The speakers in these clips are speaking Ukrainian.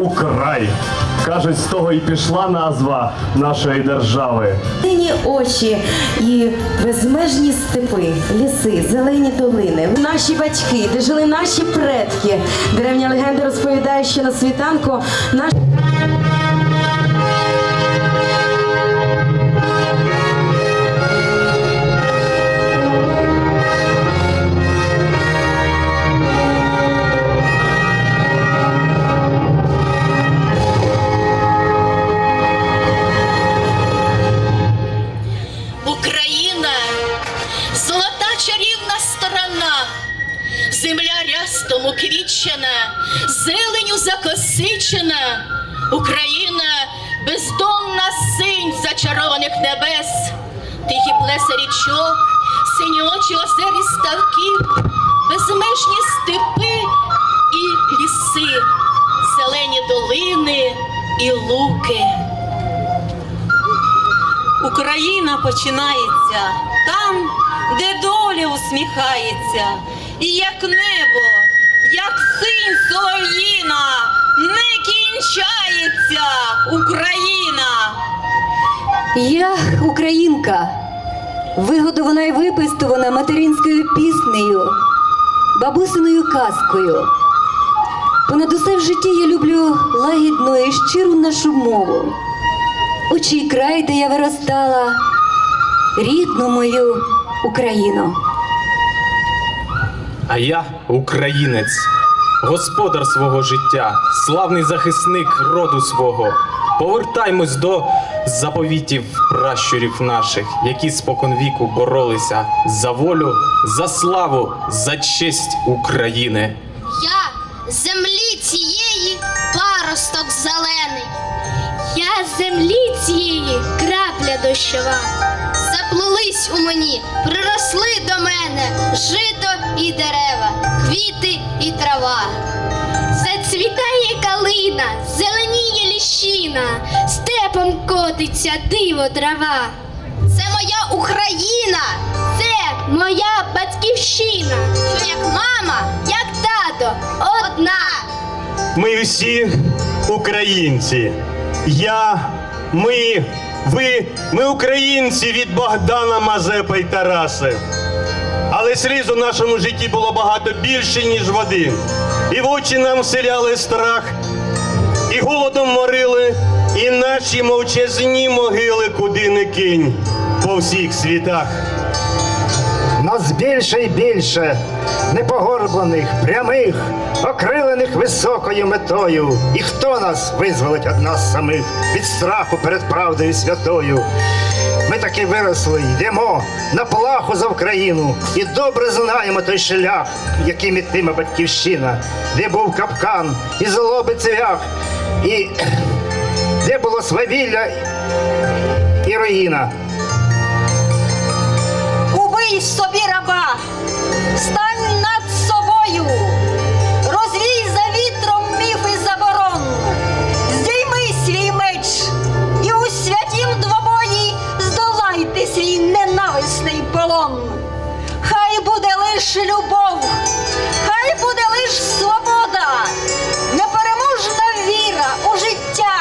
Украй. Кажуть, з того і пішла назва нашої держави. Сині очі і безмежні степи, ліси, зелені долини. Наші батьки, де жили наші предки. Древня легенда розповідає, що на світанку наш. Закосичена, Україна, бездонна синь зачарованих небес, тихі плеса річок, сині очі озері ставків, безмежні степи і ліси, зелені долини і луки. Україна починається там, де доля усміхається, і як небо, як синь солов'їна, не кінчається Україна. Я українка, вигодована і випистована материнською піснею, бабусиною казкою. Понад усе в житті я люблю лагідну і щиру нашу мову. Очі край, де я виростала, рідну мою Україну. А я українець, господар свого життя, славний захисник роду свого. Повертаймось до заповітів пращурів наших, які споконвіку боролися за волю, за славу, за честь України. Я землі цієї паросток зелений. Я землі цієї крапля дощова. Заплились у мені, приросли до мене жито і дерева, квіти і трава. Зацвітає калина, зеленіє ліщина, степом котиться диво трава. Це моя Україна, це моя батьківщина, що як мама, як тато, одна. Ми всі українці. Я, ми, ви, ми українці від Богдана Мазепи й Тараси. Але сліз у нашому житті було багато більше, ніж води. І в очі нам вселяли страх, і голодом морили, і наші мовчазні могили, куди не кинь по всіх світах. Нас більше і більше непогорблених, прямих, окрилених високою метою. І хто нас визволить від нас самих від страху перед правдою святою? Ми таки виросли, йдемо на плаху за Україну і добре знаємо той шлях, яким ітиме батьківщина, де був капкан і злоби цвях, і де було свавілля і руїна. Убий собі раба, лиш любов, хай буде лиш свобода, непереможна віра у життя,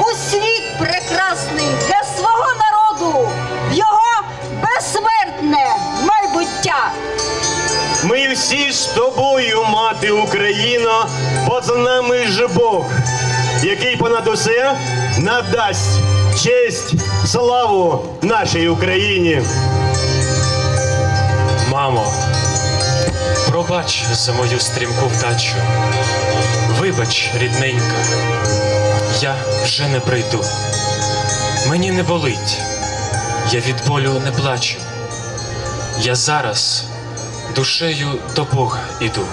у світ прекрасний для свого народу, в його безсмертне майбуття. Ми всі з тобою, мати Україно, бо з нами ж Бог, який понад усе надасть честь, славу нашій Україні. Мамо, пробач за мою стрімку вдачу. Вибач, рідненька, я вже не прийду. Мені не болить, я від болю не плачу. Я зараз душею до Бога іду.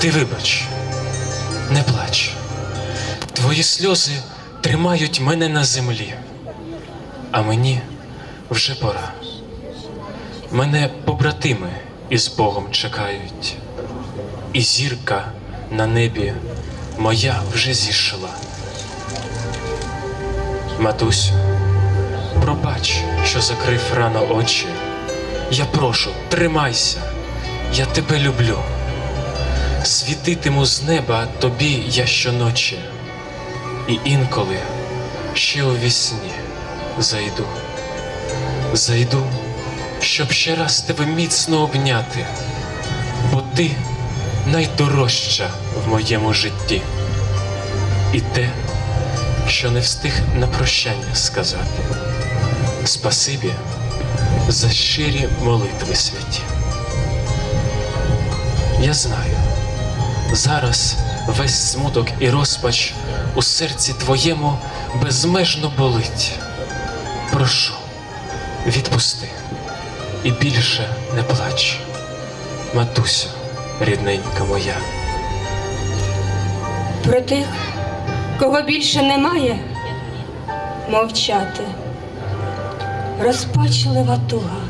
Ти вибач, не плач. Твої сльози тримають мене на землі, а мені вже пора. Мене побратими із Богом чекають, і зірка на небі моя вже зійшла. Матусю, пробач, що закрив рано очі. Я прошу, тримайся, я тебе люблю. світитиму з неба тобі я щоночі, і інколи ще у вісні зайду, зайду, щоб ще раз тебе міцно обняти, бо ти найдорожча в моєму житті, і те, що не встиг на прощання сказати. Спасибі за щирі молитви святі. Я знаю, зараз весь смуток і розпач у серці твоєму безмежно болить. Прошу, відпусти і більше не плач, матусю, рідненька моя. Про тих, кого більше немає, мовчати. Розпачлива туга.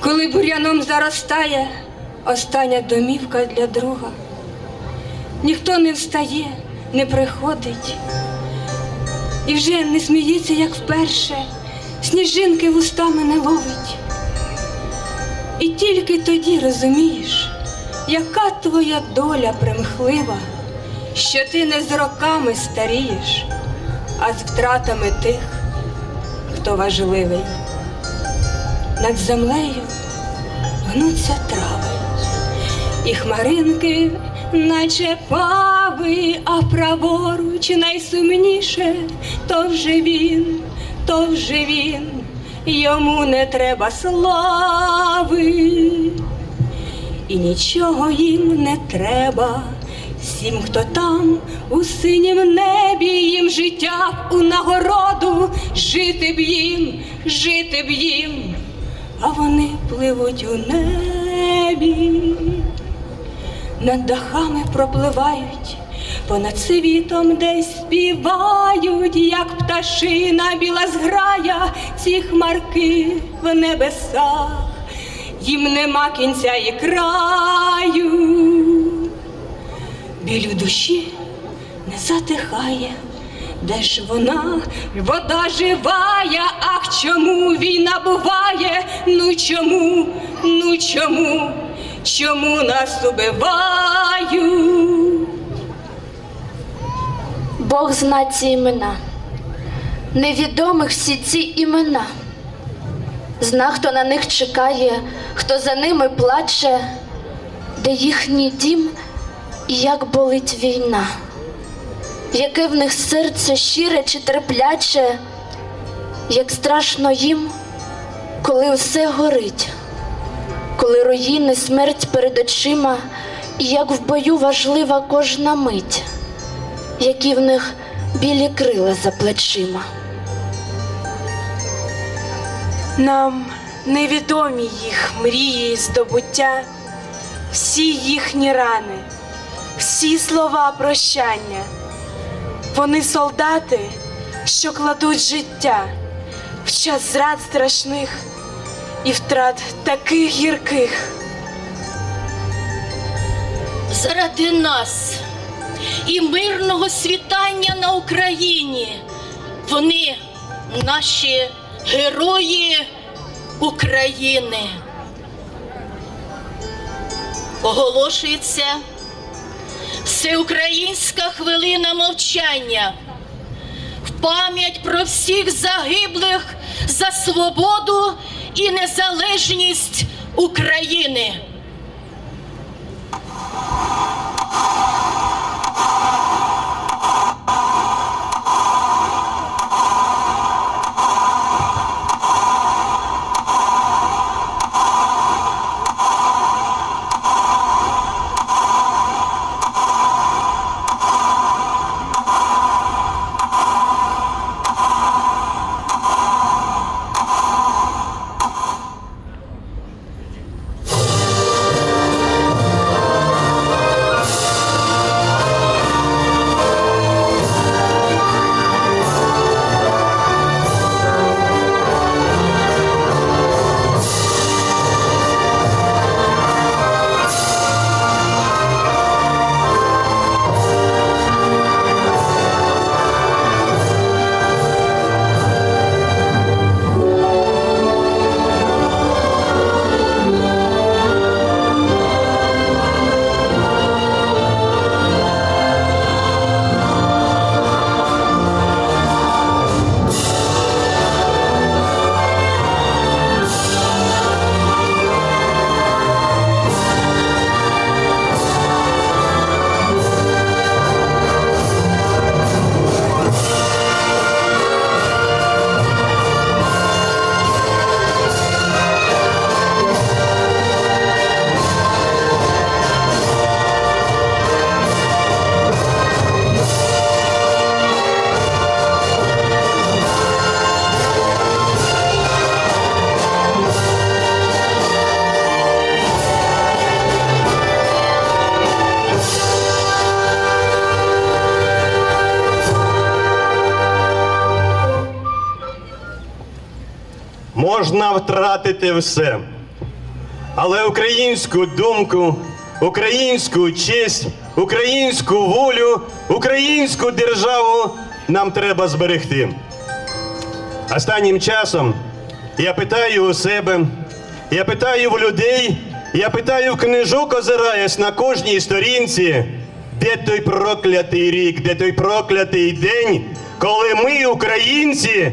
Коли бур'яном заростає остання домівка для друга. Ніхто не встає, не приходить. І вже не сміється, як вперше, сніжинки вустами не ловить. І тільки тоді розумієш, яка твоя доля примхлива, що ти не з роками старієш, а з втратами тих, хто важливий. Над землею гнуться трави, і хмаринки, наче пави, а праворуч найсумніше, то вже він, то вже він, йому не треба слави. І нічого їм не треба. Всім, хто там у синім небі, їм життя у нагороду, жити б їм, жити б їм, а вони пливуть у небі, над дахами пропливають, понад світом десь співають, як пташина біла зграя, ці хмарки в небесах. Їм нема кінця і краю, біль в душі не затихає, де ж вона, вода живая, ах чому війна буває? Ну чому, ну чому, чому нас убивають? Бог зна ці імена, невідомих всі ці імена. Зна, хто на них чекає, хто за ними плаче, де їхній дім і як болить війна, яке в них серце щире чи терпляче, як страшно їм, коли все горить, коли руїни смерть перед очима, і як в бою важлива кожна мить, які в них білі крила за плечима. Нам невідомі їх мрії і здобуття, всі їхні рани, всі слова прощання. Вони солдати, що кладуть життя в час зрад страшних і втрат таких гірких. заради нас і мирного світання на Україні. Вони наші герої України. Оголошується всеукраїнська хвилина мовчання в пам'ять про всіх загиблих за свободу і незалежність України. Можна втратити все. Але українську думку, українську честь, українську волю, українську державу нам треба зберегти. Останнім часом я питаю у себе, я питаю в людей, я питаю в книжок, озираюсь на кожній сторінці, де той проклятий рік, де той проклятий день, коли ми, українці,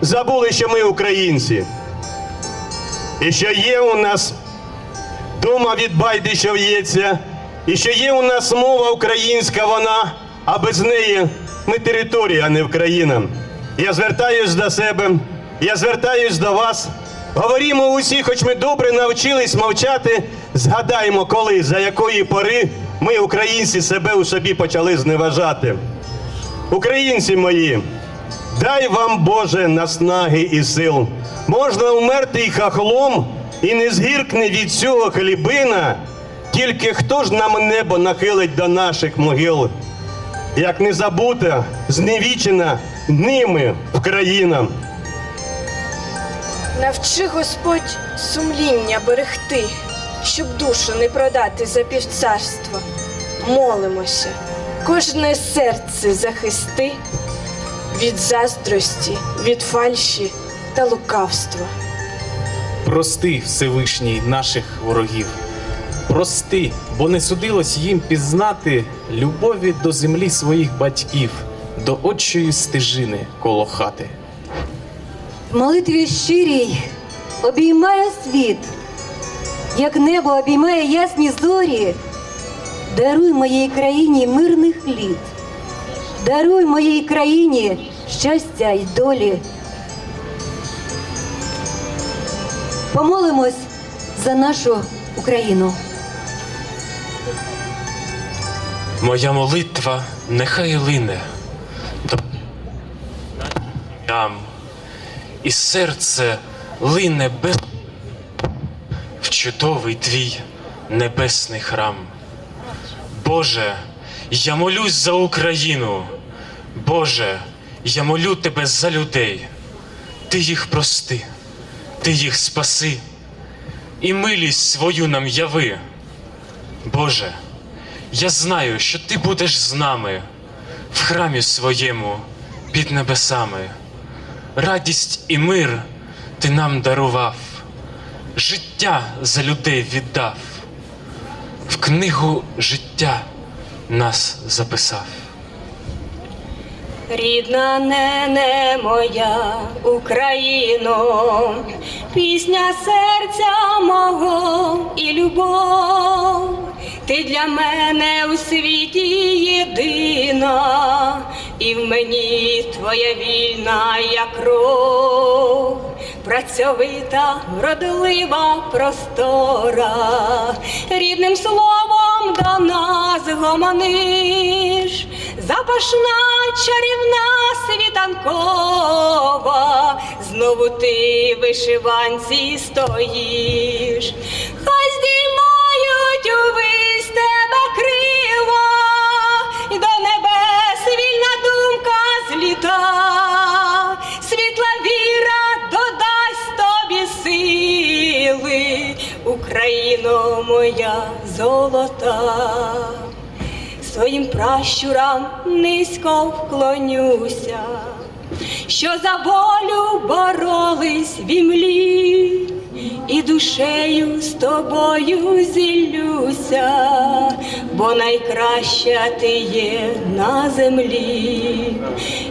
забули, що ми українці. І що є у нас дома від байди, що в'ється, і що є у нас мова українська, вона, а без неї ми територія, а не Україна. Я звертаюсь до себе, я звертаюсь до вас. Говоримо усі, хоч ми добре навчились мовчати, згадаємо, коли, за якої пори ми, українці, себе у собі почали зневажати. Українці мої, дай вам Боже наснаги і сил. Можна вмерти й хахлом, і не згіркне від цього хлібина, тільки хто ж нам небо нахилить до наших могил, як не забута, зневічена ними Україна. Навчи Господь сумління берегти, щоб душу не продати за півцарства. Молимося, кожне серце захисти від заздрості, від фальші та лукавства. Прости, Всевишній, наших ворогів. Прости, бо не судилось їм пізнати любові до землі своїх батьків, до отчої стежини коло хати. В молитві щирій обіймаю світ, як небо обіймає ясні зорі. Даруй моїй країні мирних літ, даруй моїй країні щастя й долі. Помолимось за нашу Україну. Моя молитва нехай лине до ям, і серце лине без в чудовий твій небесний храм. Боже, я молюсь за Україну. Боже, я молю тебе за людей. Ти їх прости, ти їх спаси, і милість свою нам яви. Боже, я знаю, що ти будеш з нами в храмі своєму під небесами. Радість і мир ти нам дарував, життя за людей віддав, в книгу життя нас записав. Рідна нене моя Україно, пісня серця мого і любов, ти для мене у світі єдина, і в мені твоя вільна як кров, працьовита, вродлива, простора, рідним словом до нас гомониш, запашна чарівна світанкова, знову ти вишиванці стоїш, хай здіймають увесь тебе крила, і до небес вільна думка зліта, Україно моя золота. Своїм пращурам низько вклонюся, що за волю боролись в імлі, і душею з тобою зіллюся, бо найкраща ти є на землі,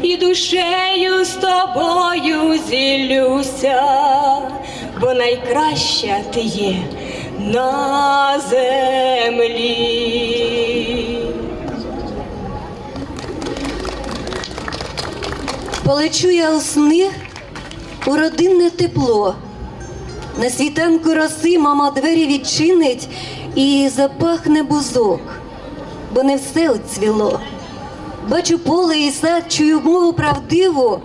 і душею з тобою зіллюся, бо найкраща ти є на землі. Полечу я у сни у родинне тепло. На світанку роси мама двері відчинить і запахне бузок, бо не все оцвіло. Бачу поле і сад, чую мову правдиву,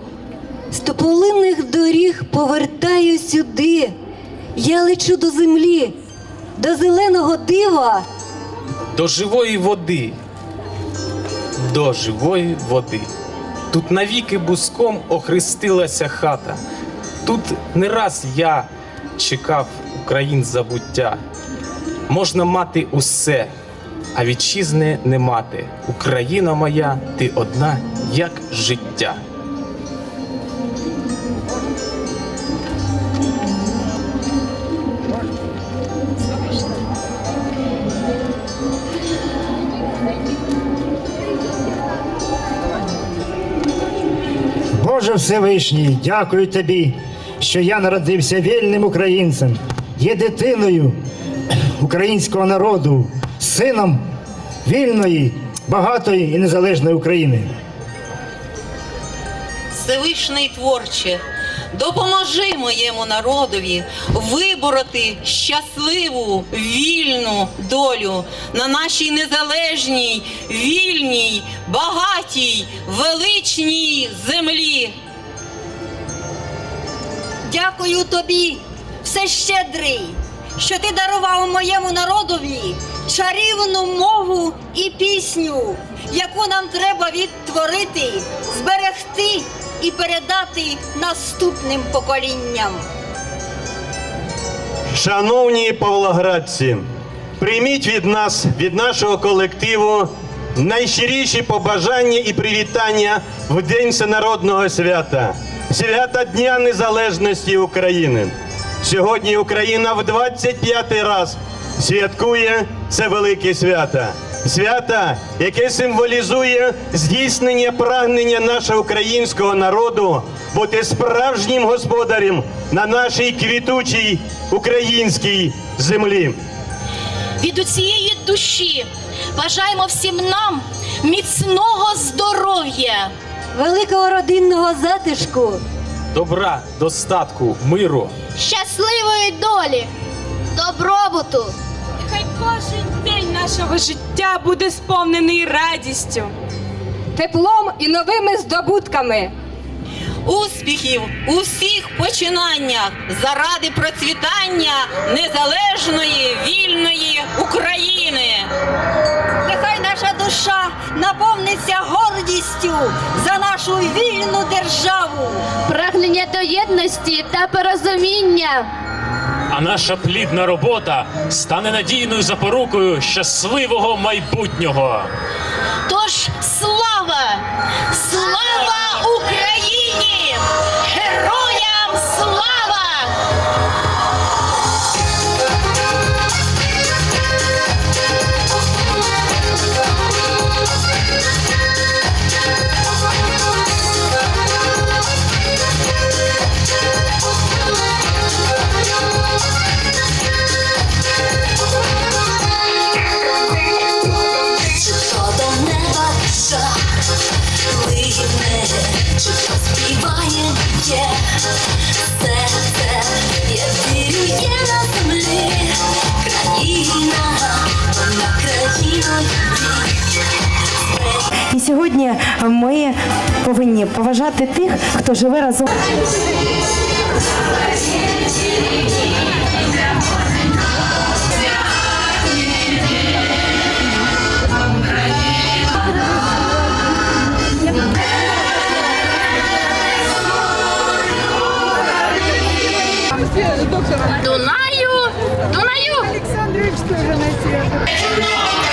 з тополинних доріг повертаю сюди. Я лечу до землі, до зеленого дива. До живої води, до живої води. Тут навіки буском охрестилася хата. Тут не раз я чекав Україн забуття. Можна мати усе, а вітчизни не мати. Україна моя, ти одна, як життя. Боже Всевишній, дякую тобі, що я народився вільним українцем, є дитиною українського народу, сином вільної, багатої і незалежної України. Всевишний творче, допоможи моєму народові вибороти щасливу вільну долю на нашій незалежній, вільній, багатій, величній землі. Дякую тобі, всещедрий, що ти дарував моєму народові чарівну мову і пісню, яку нам треба відтворити, зберегти і передати наступним поколінням. Шановні павлоградці, прийміть від нас, від нашого колективу, найщиріші побажання і привітання в День всенародного свята, свята Дня Незалежності України. Сьогодні Україна в 25-й раз святкує це велике свято. Свято, яке символізує здійснення прагнення нашого українського народу бути справжнім господарем на нашій квітучій українській землі. Від усієї душі бажаємо всім нам міцного здоров'я. Великого родинного затишку. Добра, достатку, миру. Щасливої долі, добробуту. Хай кожен день нашого життя буде сповнений радістю, теплом і новими здобутками. Успіхів у всіх починаннях заради процвітання незалежної вільної України. Нехай наша душа наповниться гордістю за нашу вільну державу. Прагнення до єдності та порозуміння. А наша плідна робота стане надійною запорукою щасливого майбутнього. Тож слава! Слава І сьогодні ми повинні поважати тих, хто живе разом. Дунаю, Дунаю. Я люблю Україну, свою